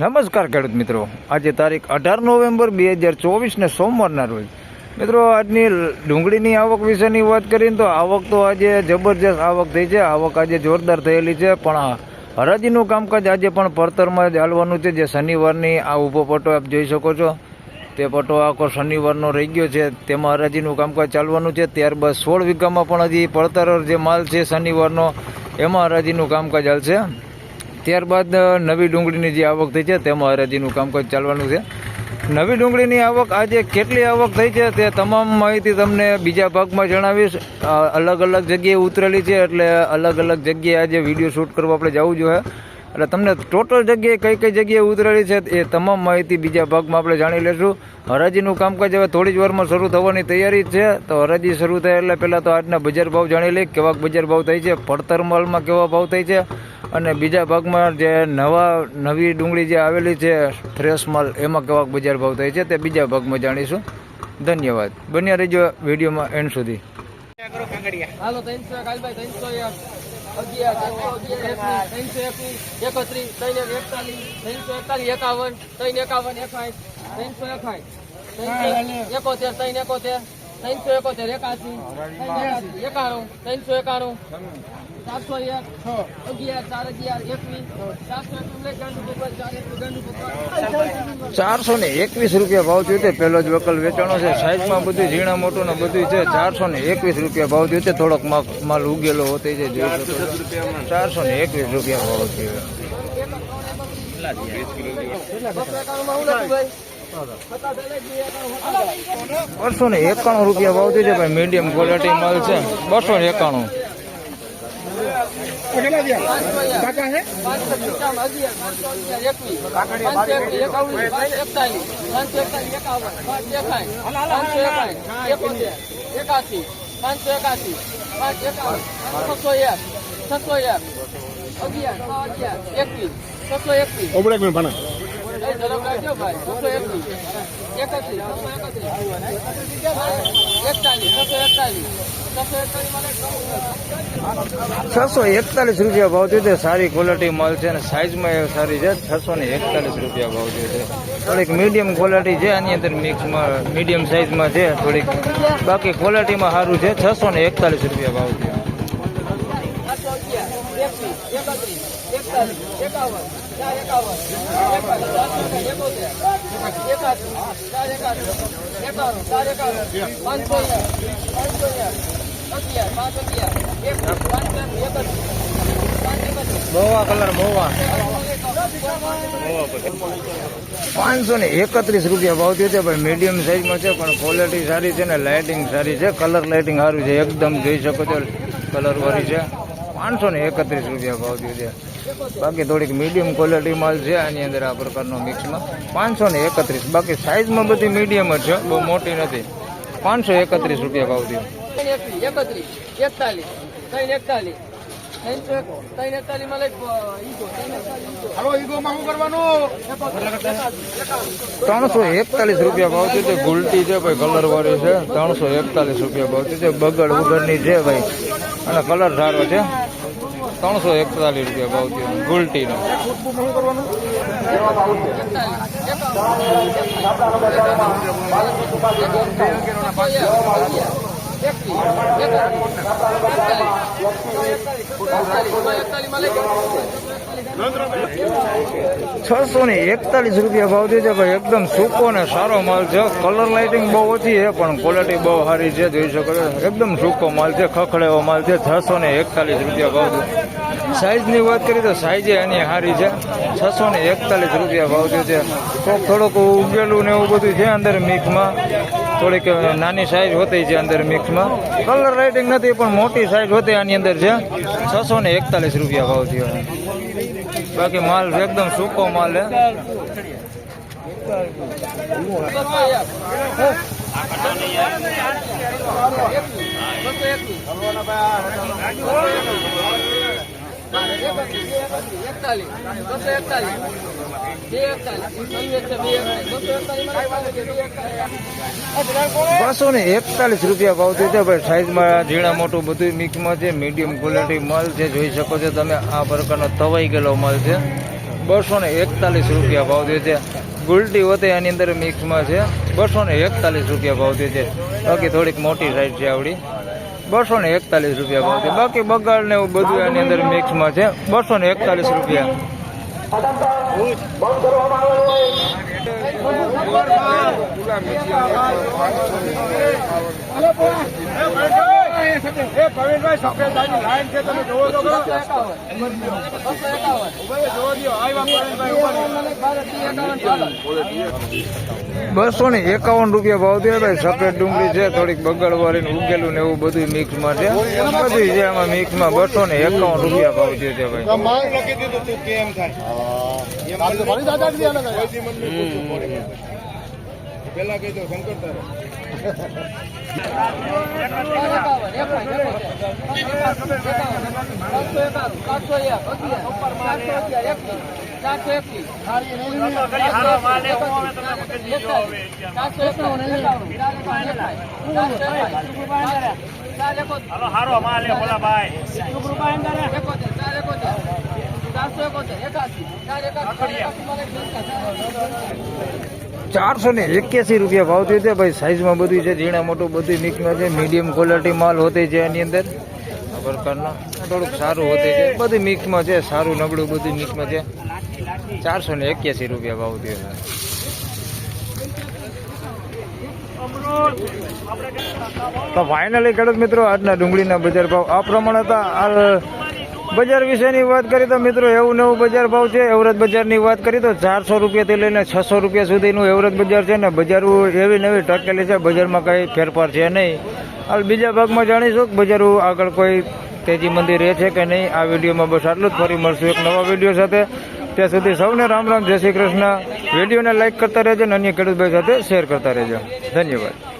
નમસ્કાર ખેડૂત મિત્રો. આજે તારીખ અઢાર નવેમ્બર બે હજાર ચોવીસને સોમવારના રોજ. મિત્રો, આજની ડુંગળીની આવક વિશેની વાત કરીને તો આવક તો આજે જબરજસ્ત આવક થઈ છે. આવક આજે જોરદાર થયેલી છે, પણ હરાજીનું કામકાજ આજે પણ પડતરમાં જ હાલવાનું છે. જે શનિવારની આ ઊભો પટો આપ જોઈ શકો છો. તે પટો આખો શનિવારનો રહી ગયો છે. તેમાં હરાજીનું કામકાજ ચાલવાનું છે. ત્યારબાદ સોળ વીઘામાં પણ હજી પડતર જે માલ છે શનિવારનો, એમાં હરાજીનું કામકાજ હાલશે. ત્યારબાદ નવી ડુંગળીની જે આવક થઈ છે, તેમાં હરાજીનું કામકાજ ચાલવાનું છે. નવી ડુંગળીની આવક આજે કેટલી આવક થઈ છે, તે તમામ માહિતી તમને બીજા ભાગમાં જણાવીશ. અલગ અલગ જગ્યાએ ઉતરેલી છે, એટલે અલગ અલગ જગ્યાએ આજે વીડિયો શૂટ કરવા આપણે જવું જોઈએ. એટલે તમને ટોટલ જગ્યાએ કઈ કઈ જગ્યાએ ઉતરેલી છે, એ તમામ માહિતી બીજા ભાગમાં આપણે જાણી લેશું. હરાજીનું કામકાજ હવે થોડી જ વારમાં શરૂ થવાની તૈયારી છે. તો હરાજી શરૂ થાય એટલે પહેલાં તો આજના બજાર ભાવ જાણી લઈએ કેવા બજાર ભાવ થાય છે, પડતર માલમાં કેવા ભાવ થાય છે. અને બીજા ભાગમાં જે નવા, નવી ડુંગળી જે આવેલી છે ફ્રેશ માલ, એમાં કેવાક બજાર ભાવ થાય છે, તે બીજા ભાગમાં જાણીશું. ધન્યવાદ. બન્યા રહીજો વિડીયોમાં એન્ડ સુધી. હાલો, ત્રણસો ત્રણ એક. એકતાલીસ, ત્રણસો એકોતેર ત્રણ એકોતેર. ત્રણસો એકોતેર એકાસી એકાણું ત્રણસો એકાણું સાતસો એક અગિયાર ચાર અગિયાર એકવીસ પકડ ચારસો ને એકવીસ રૂપિયા ભાવ થયો તે પહેલો જ વકલ વેચાણો છે. સાઈઝમાં બધું ઝીણા મોટું ને બધું છે. ચારસો ને એકવીસ રૂપિયા ભાવ થયો થોડોક માલ- ઉગેલો હોતો છો. ચારસો ને એકવીસ રૂપિયા ભાવ થયો. બસો ને એકાણું રૂપિયા ભાવ થઈ છે ભાઈ મીડિયમ ક્વોલિટી માલ છે બસો ને એકાણું એકાસી પાંચસો એકાસી પાંચ એકાવન છસો એક છસો એક અગિયાર એકવીસ છસો એકવીસ છસો એકતાલીસ રૂપિયા ભાવ થયો છે. સારી ક્વોલિટી છે અને સાઈઝમાં એ સારી છે. છસો ને એકતાલીસ રૂપિયા ભાવ થયો છે. થોડીક મીડિયમ ક્વોલિટી છે. આની અંદર મિક્સમાં મીડિયમ સાઈઝમાં છે. થોડીક બાકી ક્વોલિટીમાં સારું છે. છસો ને એકતાલીસ રૂપિયા ભાવ અગિયાર મોવા કલર મોવા પાંચસો ને એકત્રીસ રૂપિયા ભાવ થયો છે, પણ મીડિયમ સાઈઝમાં છે, પણ ક્વોલિટી સારી છે ને લાઇટિંગ સારી છે કલર લાઇટિંગ સારું છે, એકદમ જોઈ શકો છો કલર વાળી છે. પાંચસો ને એકત્રીસ રૂપિયા ભાવ થયો છે. બાકી થોડીક મીડિયમ ક્વોલિટી માલ છે આની અંદર આ પ્રકારનો મિક્સમાં પાંચસો ને એકત્રીસ. બાકી સાઇઝમાં બધી મીડિયમ જ છે બહુ મોટી નથી. પાંચસો એકત્રીસ રૂપિયા ભાવ થયો. એકત્રીસ એકતાલીસ એકતાલીસ ત્રણસો એકતાલીસ રૂપિયા ભાવ થયો છે ગુલટી છે ભાઈ કલર વાળી છે. ત્રણસો એકતાલીસ રૂપિયા ભાવ થયો છે બગડ વગરની છે ભાઈ. અને કલર સારો છે. ત્રણસો એકતાલીસ રૂપિયા ભાવ થયો ગુલટીનો. છસો ને એકતાલીસ રૂપિયા ભાવ થયો છે ભાઈ એકદમ સૂકો ને સારો માલ છે. કલર લાઇટિંગ બહુ ઓછી છે, પણ ક્વોલિટી બહુ સારી છે, જોઈ શકો એકદમ સૂકો માલ છે ખખડેવો માલ છે. છસો ને એકતાલીસ રૂપિયા ભાવ થયો. સાઈઝની વાત કરીએ તો સાઈઝ એની સારી છે. છસો ને એકતાલીસ રૂપિયા ભાવ છે. તો થોડુંક ઉગેલું ને એવું બધું છે અંદર મિક્સમાં. થોડીક નાની સાઈઝ હોતી છે અંદર મિક્સમાં. કલર રાઇટિંગ નથી, પણ મોટી સાઈઝ હોતી આની અંદર છે. છસો ને એકતાલીસ રૂપિયા ભાવ થયો. બાકી માલ એકદમ સૂકો માલ છે. એકતાલીસ બસો એકતાલીસ ને એકતાલીસ રૂપિયા ભાવ થયો છે ભાઈ. સાઈઝમાં ઝીણા મોટું બધું મિક્સમાં છે. મીડિયમ ક્વોલિટી માલ છે. જોઈ શકો છો તમે, આ પ્રકારનો તવાઈ ગયેલો માલ છે. બસો ને એકતાલીસ રૂપિયા ભાવ થયો છે. ગુલટી હોતે એની અંદર મિક્સમાં છે. બસો ને એકતાલીસ રૂપિયા ભાવ થયો છે. બાકી થોડીક મોટી સાઈઝ છે આવડી. બસો ને એકતાલીસ રૂપિયા ભાવ છે. બાકી બગાડ ને એવું બધું એની અંદર મિક્સમાં છે. બસો ને એકતાલીસ રૂપિયા. બસો ને એકાવન રૂપિયા ભાવ થયો ભાઈ સફેદ ડુંગળી છે થોડીક બગડવાળીને ઉગેલું ને એવું બધું મિક્સમાં છે. બધું છે આમાં મિક્સમાં બસો ને એકાવન રૂપિયા ભાવ થયો છે ભાઈ. પેલા કહી દો શંકર તારે. હારો માલ ભોલા ભાઈ ચારસો ને એક્યાસી રૂપિયા ભાવ થયો છે. ભાઈ સાઈઝમાં બધું છે, ઝીણા મોટું બધું મિક્સમાં છે. મીડિયમ ક્વોલિટી માલ હોતે છે એની અંદર. આ પ્રકારનો થોડુંક સારું હોતે છે. બધું મિક્સમાં છે, સારું નબળું બધું મિક્સમાં છે. ચારસો ને એક્યાસી રૂપિયા ભાવ થયો છે. તો ફાઇનલી ખેડૂત મિત્રો, આજના ડુંગળીના બજાર ભાવ આ પ્રમાણે હતા. આ બજાર વિશેની વાત કરીએ તો મિત્રો એવું નવું બજાર ભાવ છે. એવરેજ બજારની વાત કરીએ તો ચારસો રૂપિયાથી લઈને છસો રૂપિયા સુધીનું એવરેજ બજાર છે ને બજારો એવી નવી ટકેલી છે. બજારમાં કંઈ ફેરફાર છે નહીં. હાલ બીજા ભાગમાં જાણીશું કે બજારો આગળ કોઈ તેજી મંદિર રહે છે કે નહીં. આ વિડીયોમાં બસ આટલું જ. ફરી મળશું એક નવા વીડિયો સાથે. ત્યાં સુધી સૌને રામ રામ. જય શ્રી કૃષ્ણ. વિડીયોને લાઇક કરતા રહેજો અને અન્ય ખેડૂતભાઈ સાથે શેર કરતા રહેજો. ધન્યવાદ.